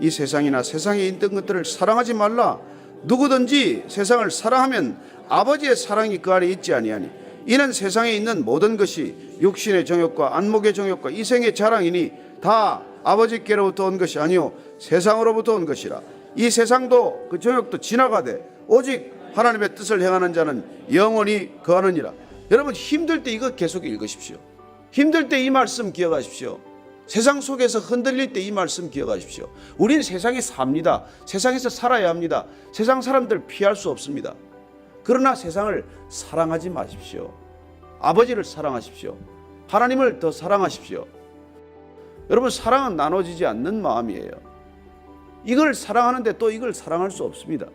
이 세상이나 세상에 있던 것들을 사랑하지 말라. 누구든지 세상을 사랑하면 아버지의 사랑이 그 안에 있지 아니하니 이는 세상에 있는 모든 것이 육신의 정욕과 안목의 정욕과 이생의 자랑이니 다 아버지께로부터 온 것이 아니요 세상으로부터 온 것이라. 이 세상도 그 정욕도 지나가되 오직 하나님의 뜻을 행하는 자는 영원히 거하느니라. 여러분 힘들 때 이거 계속 읽으십시오. 힘들 때 이 말씀 기억하십시오 세상 속에서 흔들릴 때 이 말씀 기억하십시오. 우리는 세상에 삽니다. 세상에서 살아야 합니다. 세상 사람들 피할 수 없습니다. 그러나 세상을 사랑하지 마십시오. 아버지를 사랑하십시오. 하나님을 더 사랑하십시오. 여러분 사랑은 나눠지지 않는 마음이에요. 이걸 사랑하는데 또 이걸 사랑할 수 없습니다.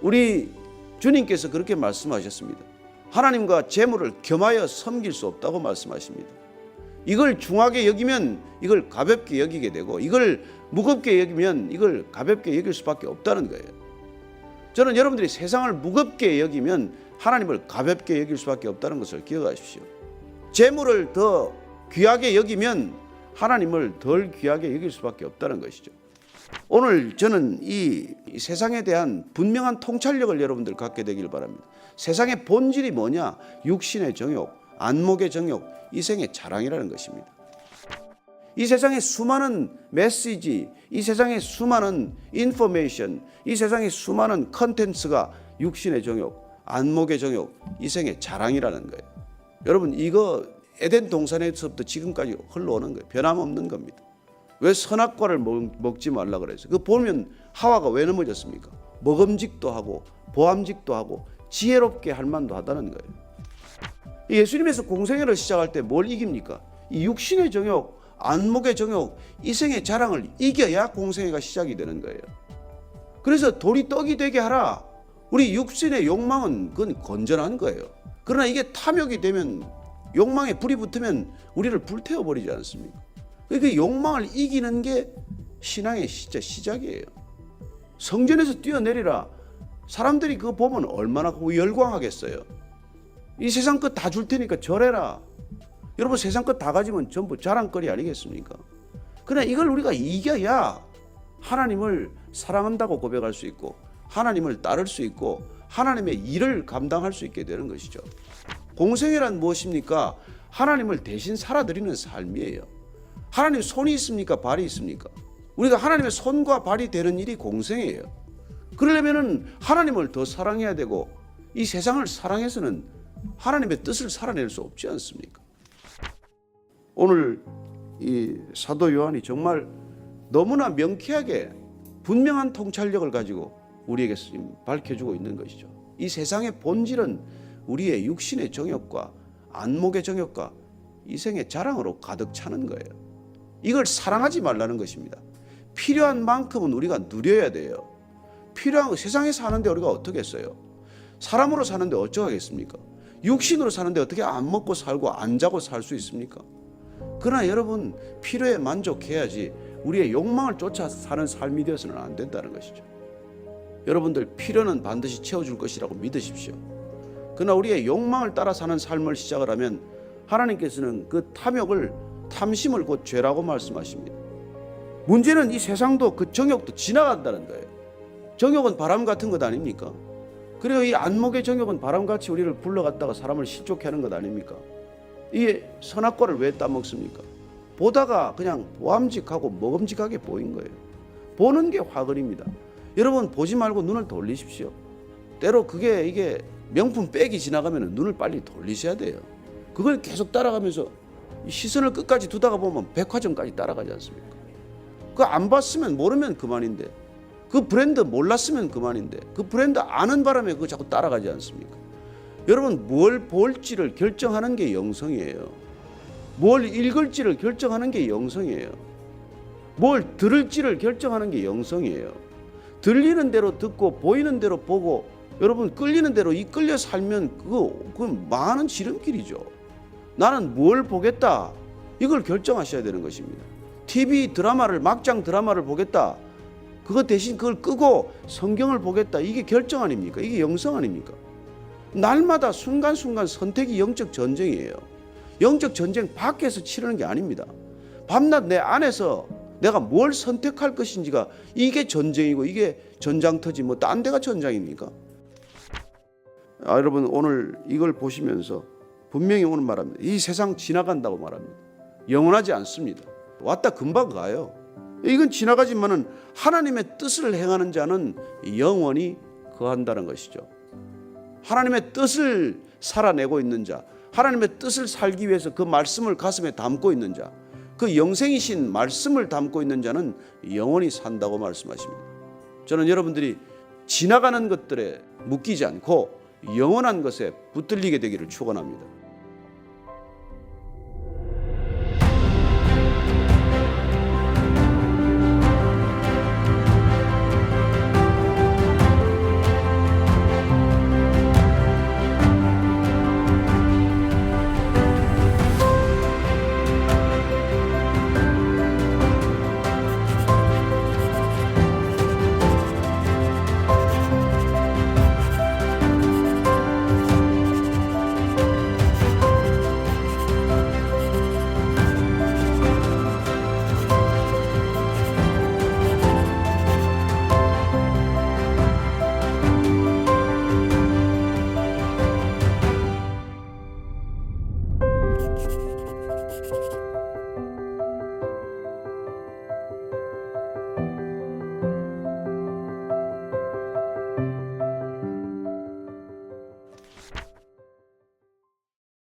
우리 주님께서 그렇게 말씀하셨습니다. 하나님과 재물을 겸하여 섬길 수 없다고 말씀하십니다. 이걸 중하게 여기면 이걸 가볍게 여기게 되고 이걸 무겁게 여기면 이걸 가볍게 여길 수밖에 없다는 거예요. 저는 여러분들이 세상을 무겁게 여기면 하나님을 가볍게 여길 수밖에 없다는 것을 기억하십시오. 재물을 더 귀하게 여기면 하나님을 덜 귀하게 여길 수밖에 없다는 것이죠. 오늘 저는 이 세상에 대한 분명한 통찰력을 여러분들 갖게 되길 바랍니다. 세상의 본질이 뭐냐? 육신의 정욕, 안목의 정욕, 이생의 자랑이라는 것입니다. 이 세상의 수많은 메시지, 이 세상의 수많은 인포메이션, 이 세상의 수많은 컨텐츠가 육신의 정욕, 안목의 정욕, 이생의 자랑이라는 거예요. 여러분 이거 에덴 동산에서부터 지금까지 흘러오는 거예요. 변함없는 겁니다. 왜 선악과를 먹, 먹지 말라 그랬어요? 그 보면 하와가 왜 넘어졌습니까? 먹음직도 하고 보암직도 하고 지혜롭게 할 만도 하다는 거예요. 예수님에서 공생애를 시작할 때 뭘 이깁니까? 이 육신의 정욕, 안목의 정욕, 이생의 자랑을 이겨야 공생애가 시작이 되는 거예요. 그래서 돌이 떡이 되게 하라. 우리 육신의 욕망은 그건 건전한 거예요. 그러나 이게 탐욕이 되면 욕망에 불이 붙으면 우리를 불태워 버리지 않습니까? 그 욕망을 이기는 게 신앙의 진짜 시작이에요. 성전에서 뛰어내리라. 사람들이 그거 보면 얼마나 열광하겠어요. 이 세상 것 다 줄 테니까 절해라. 여러분 세상 것 다 가지면 전부 자랑거리 아니겠습니까? 그러나 이걸 우리가 이겨야 하나님을 사랑한다고 고백할 수 있고 하나님을 따를 수 있고 하나님의 일을 감당할 수 있게 되는 것이죠. 공생애란 무엇입니까? 하나님을 대신 살아드리는 삶이에요. 하나님 손이 있습니까? 발이 있습니까? 우리가 하나님의 손과 발이 되는 일이 공생애예요. 그러려면은 하나님을 더 사랑해야 되고 이 세상을 사랑해서는 하나님의 뜻을 살아낼 수 없지 않습니까? 오늘 이 사도 요한이 정말 너무나 명쾌하게 분명한 통찰력을 가지고 우리에게 밝혀주고 있는 것이죠. 이 세상의 본질은 우리의 육신의 정욕과 안목의 정욕과 이생의 자랑으로 가득 차는 거예요. 이걸 사랑하지 말라는 것입니다. 필요한 만큼은 우리가 누려야 돼요. 필요한 거 세상에 사는데 우리가 어떻게 했어요? 사람으로 사는데 어쩌겠습니까? 육신으로 사는데 어떻게 안 먹고 살고 안 자고 살 수 있습니까? 그러나 여러분 필요에 만족해야지 우리의 욕망을 쫓아 사는 삶이 되어서는 안 된다는 것이죠. 여러분들 필요는 반드시 채워줄 것이라고 믿으십시오. 그러나 우리의 욕망을 따라 사는 삶을 시작을 하면 하나님께서는 그 탐욕을 탐심을 곧 죄라고 말씀하십니다. 문제는 이 세상도 그 정욕도 지나간다는 거예요. 정욕은 바람 같은 것 아닙니까? 그리고 이 안목의 정욕은 바람같이 우리를 불러갔다가 사람을 실족해 하는 것 아닙니까? 이 선악과를 왜 따먹습니까? 보다가 그냥 보암직하고 먹음직하게 보인 거예요. 보는 게 화근입니다. 여러분 보지 말고 눈을 돌리십시오. 때로 그게 이게 명품 백이 지나가면 눈을 빨리 돌리셔야 돼요. 그걸 계속 따라가면서 시선을 끝까지 두다가 보면 백화점까지 따라가지 않습니까? 그 안 봤으면 모르면 그만인데 그 브랜드 몰랐으면 그만인데 그 브랜드 아는 바람에 그거 자꾸 따라가지 않습니까? 여러분 뭘 볼지를 결정하는 게 영성이에요. 뭘 읽을지를 결정하는 게 영성이에요. 뭘 들을지를 결정하는 게 영성이에요. 들리는 대로 듣고 보이는 대로 보고 여러분 끌리는 대로 이끌려 살면 그거 그 많은 지름길이죠. 나는 뭘 보겠다 이걸 결정하셔야 되는 것입니다. TV 드라마를 막장 드라마를 보겠다. 그거 대신 그걸 끄고 성경을 보겠다. 이게 결정 아닙니까? 이게 영성 아닙니까? 날마다 순간순간 선택이 영적 전쟁이에요. 영적 전쟁 밖에서 치르는 게 아닙니다. 밤낮 내 안에서 내가 뭘 선택할 것인지가 이게 전쟁이고 이게 전장터지 뭐 딴 데가 전장입니까? 아, 여러분 오늘 이걸 보시면서 분명히 오늘 말합니다. 이 세상 지나간다고 말합니다. 영원하지 않습니다. 왔다 금방 가요. 이건 지나가지만은 하나님의 뜻을 행하는 자는 영원히 거한다는 것이죠. 하나님의 뜻을 살아내고 있는 자, 하나님의 뜻을 살기 위해서 그 말씀을 가슴에 담고 있는 자, 그 영생이신 말씀을 담고 있는 자는 영원히 산다고 말씀하십니다. 저는 여러분들이 지나가는 것들에 묶이지 않고 영원한 것에 붙들리게 되기를 축원합니다.